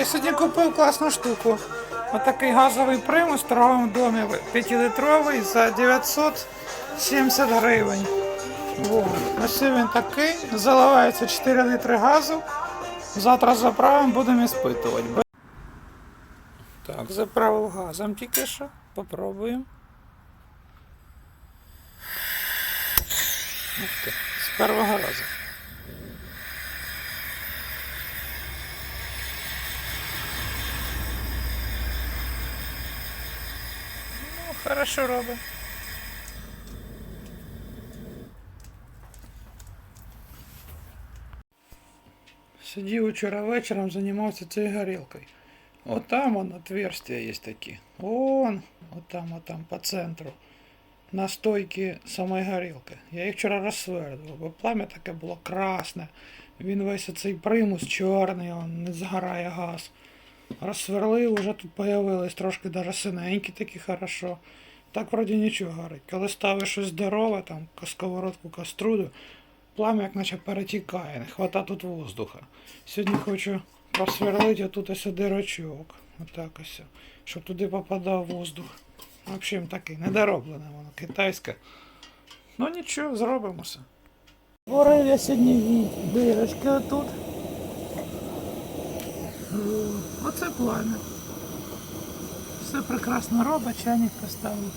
Я сьогодні купив класну штуку. Отакий газовий примус в торговому домі 5-літровий за 970 гривень. Ось він такий. Заливається 4 літри газу. Завтра заправимо, будемо іспитувати. Так, заправив газом тільки що. Попробуємо. З першого разу. Хорошо робить. Сидів вчора вечором, займався цією горілкою. От там вон отверстия є такі. Вон, от там, от там, по центру. На стойці самої горілки. Я їх вчора розсвердував, бо плам'я таке було красне. Він весь оцей примус чорний, он не згорає газ. Розсверлив, вже тут появились трошки даже синенькі такі хорошо. Так вроді нічого горить. Коли ставиш щось здорове, там сковородку каструду, плам'я як наче перетікає, не хвата тут воздуха. Сьогодні хочу просверлити тут ось дирочок. Отак ось. Щоб туди попадав воздух. В общем, такий недороблене воно, китайське. Ну нічого, зробимо все. Творив я сьогодні дирочки отут. Оце пламя. Все прекрасно робить, чайник поставив.